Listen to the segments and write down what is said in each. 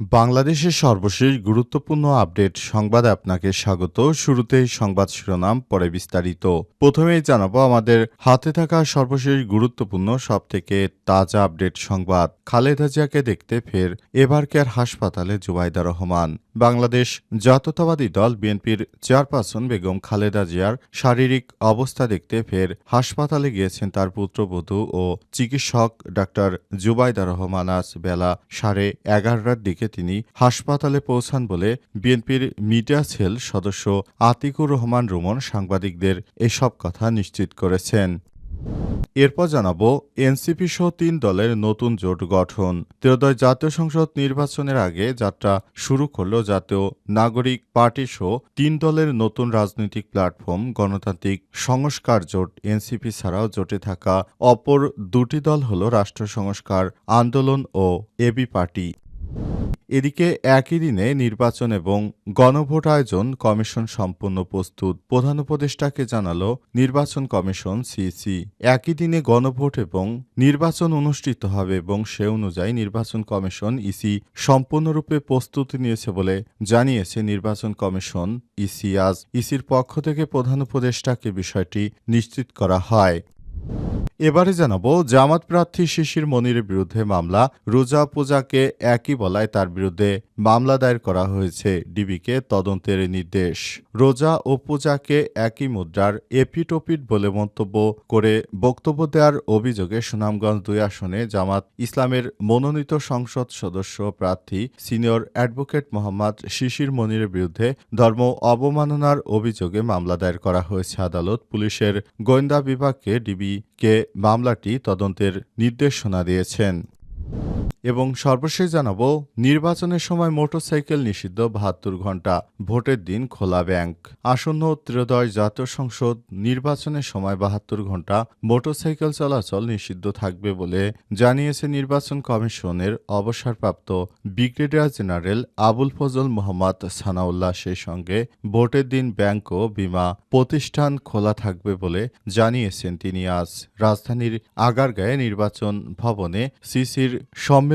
বাংলাদেশের সর্বশেষ গুরুত্বপূর্ণ আপডেট সংবাদে আপনাকে স্বাগত। শুরুতেই সংবাদ শিরোনাম, পরে বিস্তারিত। প্রথমেই জানাব আমাদের হাতে থাকা সর্বশেষ গুরুত্বপূর্ণ, সবথেকে তাজা আপডেট সংবাদ। খালেদা জিয়াকে দেখতে ফের এবারকের হাসপাতালে জুবাইদা রহমান। বাংলাদেশ জাতীয়তাবাদী দল বিএনপির চেয়ারপারসন বেগম খালেদা জিয়ার শারীরিক অবস্থা দেখতে ফের হাসপাতালে গিয়েছেন তার পুত্রবধূ ও চিকিৎসক ডাক্তার জুবাইদা রহমান। আজ বেলা সাড়ে এগারোটার দিকে তিনি হাসপাতালে পৌঁছান বলে বিএনপির মিডিয়া সেল সদস্য আতিকুর রহমান রুমন সাংবাদিকদের এসব কথা নিশ্চিত করেছেন। এরপর জানাব, এনসিপি সহ তিন দলের নতুন জোট গঠন। ত্রয়োদয় জাতীয় সংসদ নির্বাচনের আগে যাত্রা শুরু করল জাতীয় নাগরিক পার্টি সহ তিন দলের নতুন রাজনৈতিক প্ল্যাটফর্ম, গণতান্ত্রিক সংস্কার জোট। এনসিপি ছাড়াও জোটে থাকা অপর দুটি দল হল রাষ্ট্র সংস্কার আন্দোলন ও এবি পার্টি। এদিকে একই দিনে নির্বাচন এবং গণভোট আয়োজন কমিশন সম্পূর্ণ প্রস্তুত। প্রধান উপদেষ্টাকে জানালো, নির্বাচন কমিশন সিসি একই দিনে গণভোট এবং নির্বাচন অনুষ্ঠিত হবে এবং সে অনুযায়ী নির্বাচন কমিশন ইসি সম্পূর্ণরূপে প্রস্তুতি নিয়েছে বলে জানিয়েছে নির্বাচন কমিশন ইসি আজ ইসির পক্ষ থেকে প্রধান উপদেষ্টাকে বিষয়টি নিশ্চিত করা হয়। এবারে জানাব, জামাত প্রার্থী শিশির মনিরের বিরুদ্ধে মামলা, রোজা পূজাকে একই বলায় তার বিরুদ্ধে মামলা দায়ের করা হয়েছে ডিবিকে তদন্তের নির্দেশ। রোজা ও পূজাকে একই মুদ্রার এপিটোপিট বলে মন্তব্য করে বক্তব্য দেওয়ার অভিযোগে সুনামগঞ্জ দুই আসনে জামাত ইসলামের মনোনীত সংসদ সদস্য প্রার্থী সিনিয়র অ্যাডভোকেট মোহাম্মদ শিশির মনিরের বিরুদ্ধে ধর্ম অবমাননার অভিযোগে মামলা দায়ের করা হয়েছে আদালত। পুলিশের গোয়েন্দা বিভাগকে ডিবিকে মামলাটি তদন্তের নির্দেশনা দিয়েছেন। এবং সর্বশেষ জানাব, নির্বাচনের সময় মোটরসাইকেল নিষিদ্ধ বাহাত্তর ঘণ্টা, ভোটের দিন খোলা ব্যাংক। আসন্ন ত্রয়োদশ জাতীয় সংসদ নির্বাচনের সময় বাহাত্তর ঘণ্টা, মোটরসাইকেল চলাচল নিষিদ্ধ থাকবে বলে জানিয়েছে নির্বাচন কমিশনের অবসরপ্রাপ্ত ব্রিগেডিয়ার জেনারেল আবুল ফজল মোহাম্মদ সানাউল্লাহ সেই সঙ্গে ভোটের দিন ব্যাংক ও বিমা প্রতিষ্ঠান খোলা থাকবে বলে জানিয়েছেন তিনি আজ। রাজধানীর আগারগাঁয়ে নির্বাচন ভবনে সিসির সম্মেলন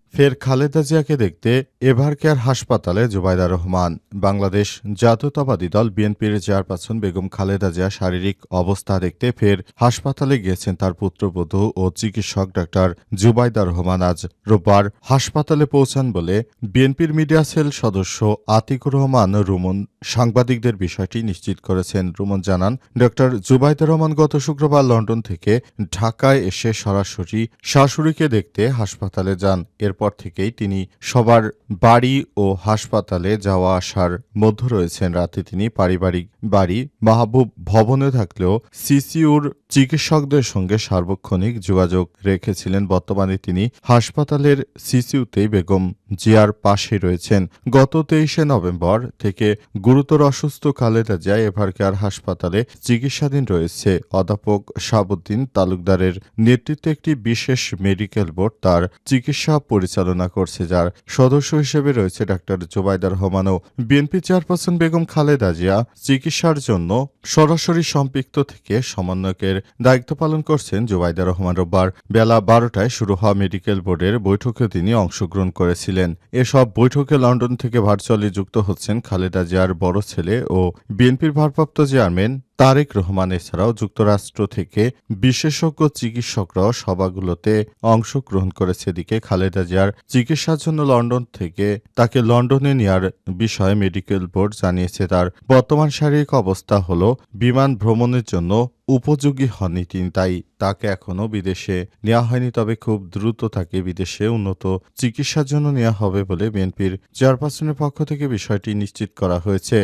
ফের খালেদা জিয়াকে দেখতে এভারকেয়ার হাসপাতালে জুবাইদা রহমান। বাংলাদেশ জাতীয়তাবাদী দল বিএনপির চেয়ারপারসন বেগম খালেদা জিয়া শারীরিক অবস্থা দেখতে ফের হাসপাতালে গিয়েছেন তার পুত্রবধূ ও চিকিৎসক ডাক্তার জুবাইদা রহমান। আজ রোববার হাসপাতালে পৌঁছান বলে বিএনপির মিডিয়া সেল সদস্য আতিকুর রহমান রুমন সাংবাদিকদের বিষয়টি নিশ্চিত করেছেন রুমন জানান, ডক্টর জুবাইদা রহমান গত শুক্রবার লন্ডন থেকে ঢাকায় এসে সরাসরি শাশুড়িকে দেখতে হাসপাতালে যান। এরপর থেকেই তিনি সবার বাড়ি ও হাসপাতালে যাওয়া আসার মধ্যে রয়েছেন। রাতে তিনি পারিবারিক বাড়ি মাহবুব ভবনে থাকলেও সিসিউর চিকিৎসকদের সঙ্গে সার্বক্ষণিক যোগাযোগ রেখেছিলেন। বর্তমানে তিনি হাসপাতালের সিসিউতেই বেগম জিয়ার পাশে রয়েছেন। গত তেইশে নভেম্বর থেকে গুরুতর অসুস্থ খালেদা জিয়া এভারকেয়ার হাসপাতালে চিকিৎসাধীন রয়েছে। অধ্যাপক শাহাবুদ্দিন তালুকদারের নেতৃত্বে একটি বিশেষ মেডিকেল বোর্ড তার চিকিৎসা পরিচালনা করছে, যার সদস্য হিসেবে রয়েছে ডাক্তার জোবাইদা রহমানও। বিএনপি চেয়ারপারসন বেগম খালেদা জিয়া চিকিৎসার জন্য সরাসরি সম্পৃক্ত থেকে সমন্বয়কের দায়িত্ব পালন করছেন জোবাইদা রহমান রোববার। বেলা বারোটায় শুরু হওয়া মেডিকেল বোর্ডের বৈঠকে তিনি অংশগ্রহণ করেছিলেন। এসব বৈঠকে লন্ডন থেকে ভার্চুয়ালি যুক্ত হচ্ছেন খালেদা জিয়ার বড় ছেলে ও বিএনপির ভারপ্রাপ্ত চেয়ারম্যান তারেক রহমান এছাড়াও যুক্তরাষ্ট্র থেকে বিশেষজ্ঞ চিকিৎসকরাও সভাগুলোতে অংশগ্রহণ করেছে। এদিকে খালেদা জিয়ার চিকিৎসার জন্য লন্ডন থেকে তাকে লন্ডনে নেওয়ার বিষয়ে মেডিকেল বোর্ড জানিয়েছে। তার বর্তমান শারীরিক অবস্থা হল, বিমান ভ্রমণের জন্য উপযোগী হননি তিনি, তাই তাকে এখনও বিদেশে নেওয়া হয়নি। তবে খুব দ্রুত তাকে বিদেশে উন্নত চিকিৎসার জন্য নেওয়া হবে বলে বিএনপির চেয়ারপারসনের পক্ষ থেকে বিষয়টি নিশ্চিত করা হয়েছে।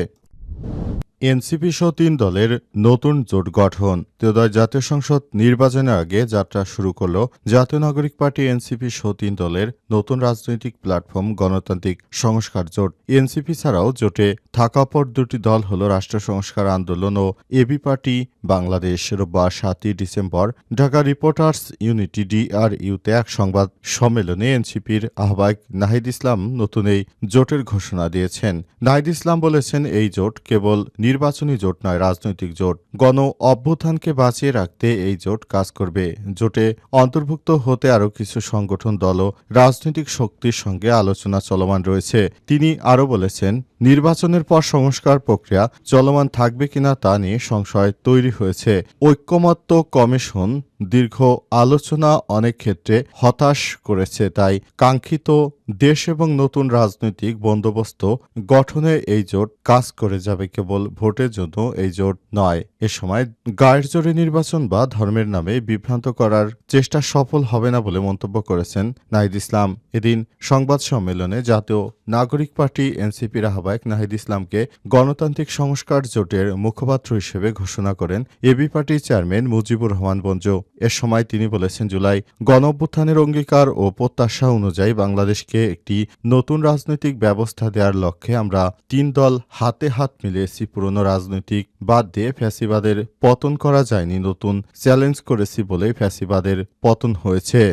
এনসিপি সহ তিন দলের নতুন জোট গঠন। ত্রয়োদশ জাতীয় সংসদ নির্বাচনের আগে যাত্রা শুরু করল জাতীয় নাগরিক পার্টি এনসিপি সহ তিন দলের নতুন রাজনৈতিক প্ল্যাটফর্ম গণতান্ত্রিক সংস্কার জোট। এনসিপি ছাড়াও জোটে থাকা পর দুটি দল হল রাষ্ট্র সংস্কার আন্দোলন ও এবি পার্টি বাংলাদেশ। রোববার সাতই ডিসেম্বর ঢাকা রিপোর্টার্স ইউনিটি ডিআরইউতে এক সংবাদ সম্মেলনে এনসিপির আহ্বায়ক নাহিদ ইসলাম নতুন এই জোটের ঘোষণা দিয়েছেন। নাহিদ ইসলাম বলেছেন, এই জোট কেবল নির্বাচনী জোট নয়, রাজনৈতিক জোট। গণ অভ্যুত্থানকে বাঁচিয়ে রাখতে এই জোট কাজ করবে। জোটে অন্তর্ভুক্ত হতে আরও কিছু সংগঠন, দল রাজনৈতিক শক্তির সঙ্গে আলোচনা চলমান রয়েছে। তিনি আরও বলেছেন নির্বাচনের পর সংস্কার প্রক্রিয়া চলমান থাকবে কিনা তা নিয়ে সংশয় তৈরি হয়েছে। ঐক্যমত্য কমিশন দীর্ঘ আলোচনা অনেক ক্ষেত্রে হতাশ করেছে, তাই কাঙ্ক্ষিত দেশ এবং নতুন রাজনৈতিক বন্দোবস্ত গঠনে এই জোট কাজ করে যাবে। কেবল ভোটের জন্য এই জোট নয়, এ সময় গায়ের জোরে নির্বাচন বা ধর্মের নামে বিভ্রান্ত করার চেষ্টা সফল হবে না বলে মন্তব্য করেছেন নাহিদ ইসলাম। এদিন সংবাদ সম্মেলনে জাতীয় নাগরিক পার্টি এনসিপির আহ্বায়ক নাহিদ ইসলামকে গণতান্ত্রিক সংস্কার জোটের মুখপাত্র হিসেবে ঘোষণা করেন এবি পার্টির চেয়ারম্যান মুজিবুর রহমান বঞ্জ। এ সময় তিনি বলেছেন, জুলাই গণ অভ্যুত্থানের অঙ্গীকার ও প্রত্যাশা অনুযায়ী বাংলাদেশকে একটি নতুন রাজনৈতিক ব্যবস্থা দেওয়ার লক্ষ্যে আমরা তিন দল হাতে হাত মিলিয়েছি। পুরনো রাজনৈতিক বাদ দিয়ে ফ্যাসিবাদের পতন করা যায়নি, নতুন চ্যালেঞ্জ করেছি বলে ফ্যাসিবাদের পতন হয়েছে।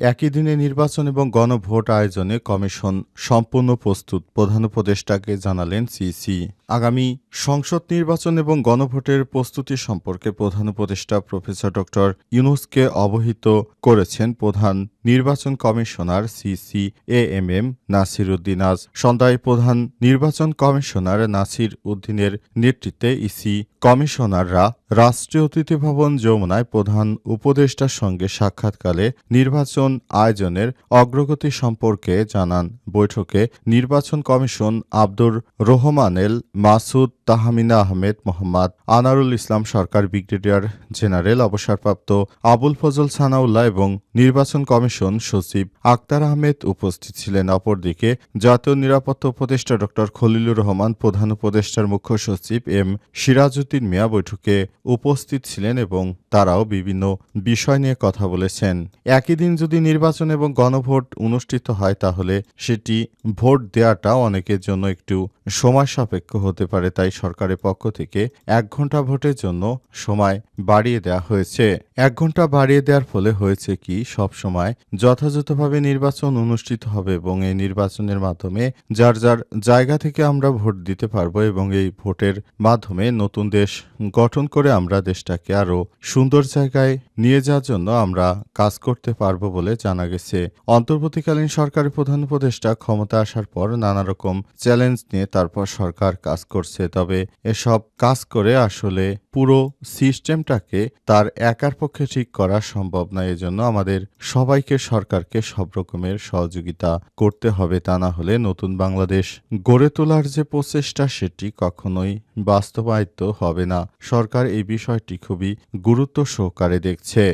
একই দিনে নির্বাচন এবং গণভোট আয়োজনে কমিশন সম্পূর্ণ প্রস্তুত, প্রধান উপদেষ্টাকে জানালেন সিসি। আগামী সংসদ নির্বাচন এবং গণভোটের প্রস্তুতি সম্পর্কে প্রধান উপদেষ্টা প্রফেসর ডক্টর ইউনুসকে অবহিত করেছেন প্রধান নির্বাচন কমিশনার সিসি এম এম নাসির উদ্দিন আজ সন্ধ্যায় প্রধান নির্বাচন কমিশনার নাসির উদ্দিনের নেতৃত্বে ইসি কমিশনাররা রাষ্ট্রীয় অতিথি ভবন যমুনায় প্রধান উপদেষ্টার সঙ্গে সাক্ষাৎকালে নির্বাচন আয়োজনের অগ্রগতি সম্পর্কে জানান। বৈঠকে নির্বাচন commission Abdur Rahmanel Masud, Tahmina Ahmed, Mohammad Anwarul Islam Sarkar, brigadier general, অবসরপ্রাপ্ত আবুল ফজল সানাউল্লাহ এবং নির্বাচন কমিশন সচিব আক্তার আহমেদ উপস্থিত ছিলেন। অপরদিকে জাতীয় নিরাপত্তা উপদেষ্টা ড. খলিলুর রহমান, প্রধান উপদেষ্টার মুখ্য সচিব এম সিরাজউদ্দিন মিয়া বৈঠকে উপস্থিত ছিলেন এবং তারাও বিভিন্ন বিষয় নিয়ে কথা বলেছেন। একই দিন যদি নির্বাচন এবং গণভোট অনুষ্ঠিত হয়, তাহলে সেটি ভোট দেওয়াটা অনেকের জন্য একটু সময় সাপেক্ষ হতে পারে। তাই সরকারের পক্ষ থেকে এক ঘণ্টা ভোটের জন্য সময় বাড়িয়ে দেওয়া হয়েছে। এক ঘণ্টা বাড়িয়ে দেওয়ার ফলে হয়েছে কি? সব সময় যথাযথভাবে নির্বাচন অনুষ্ঠিত হবে এবং এই নির্বাচনের মাধ্যমে যার যার জায়গা থেকে আমরা ভোট দিতে পারব এবং এই ভোটের মাধ্যমে নতুন দেশ গঠন করে আমরা দেশটাকে আরও সুন্দর জায়গায় নিয়ে যাওয়ার জন্য আমরা কাজ করতে পারব বলে জানা গেছে। অন্তর্বর্তীকালীন সরকারের প্রধান উপদেষ্টা ক্ষমতা আসার পর নানা রকম চ্যালেঞ্জ নিয়ে তারপর সরকার কাজ করছে। তবে এসব কাজ করে আসলে পুরো সিস্টেমটাকে তার একার পক্ষে ঠিক করা সম্ভব নয় এজন্য আমাদের সবাইকে সরকারকে সব রকমের সহযোগিতা করতে হবে, তা না হলে নতুন বাংলাদেশ গড়ে তোলার যে প্রচেষ্টা সেটি কখনোই বাস্তবায়িত হবে না। সরকার এই বিষয়টি খুবই গুরুত্ব সহকারে দেখছে।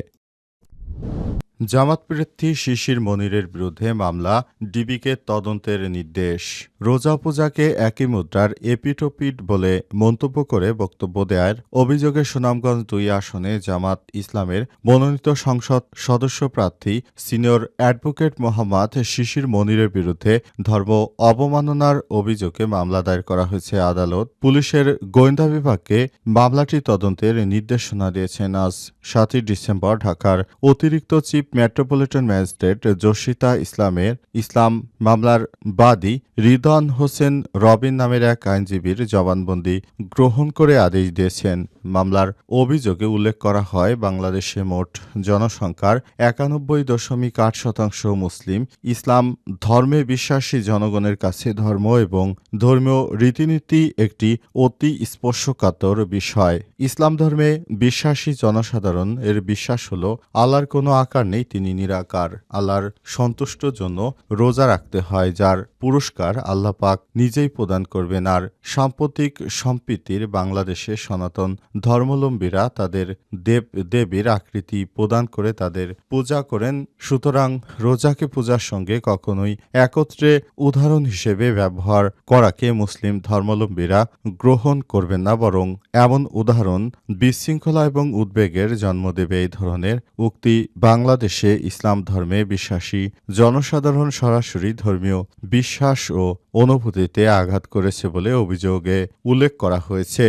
জামাত প্রার্থী শিশির মনিরের বিরুদ্ধে মামলা, ডিবিকে তদন্তের নির্দেশ। রোজা পূজাকে একই মুদ্রার এপিটোপিট বলে মন্তব্য করে বক্তব্য দেওয়ার অভিযোগে সুনামগঞ্জ দুই আসনে জামাত ইসলামের মনোনীত সংসদ সদস্য প্রার্থী সিনিয়র অ্যাডভোকেট মোহাম্মদ শিশির মনিরের বিরুদ্ধে ধর্ম অবমাননার অভিযোগে মামলা দায়ের করা হয়েছে আদালত। পুলিশের গোয়েন্দা বিভাগকে মামলাটি তদন্তের নির্দেশনা দিয়েছেন। আজ সাতই ডিসেম্বর, ঢাকার অতিরিক্ত চিফ মেট্রোপলিটন ম্যাজিস্ট্রেট জোশিতা ইসলামের ইসলাম মামলার বাদী রিদন হোসেন রবিন নামের এক আইনজীবীর জবানবন্দি গ্রহণ করে আদেশ দিয়েছেন। মামলার অভিযোগে উল্লেখ করা হয়, বাংলাদেশে মোট জনসংখ্যার একানব্বই দশমিক আট শতাংশ মুসলিম। ইসলাম ধর্মে বিশ্বাসী জনগণের কাছে ধর্ম এবং ধর্মীয় রীতিনীতি একটি অতি স্পর্শকাতর বিষয়। ইসলাম ধর্মে বিশ্বাসী জনসাধারণ এর বিশ্বাস হল, আল্লাহর কোনো আকার নেই তিনি নিরাকার, আল্লাহর সন্তুষ্টর জন্য রোজা রাখতে হয়, যার পুরস্কার আল্লাহ পাক নিজেই প্রদান করবেন। আর সাম্প্রতিক সম্প্রীতির বাংলাদেশে সনাতন ধর্মাবলম্বীরা তাদের দেব, দেবীর আকৃতি প্রদান করে তাদের পূজা করেন। সুতরাং রোজাকে পূজার সঙ্গে কখনোই একত্রে উদাহরণ হিসেবে ব্যবহার করাকে মুসলিম ধর্মাবলম্বীরা গ্রহণ করবেন না, বরং এমন উদাহরণ বিশৃঙ্খলা এবং উদ্বেগের জন্ম দেবে। এই ধরনের উক্তি বাংলাদেশে ইসলাম ধর্মে বিশ্বাসী জনসাধারণ সরাসরি ধর্মীয় বিশ্বাস ও অনুভূতিতে আঘাত করেছে বলে অভিযোগে উল্লেখ করা হয়েছে।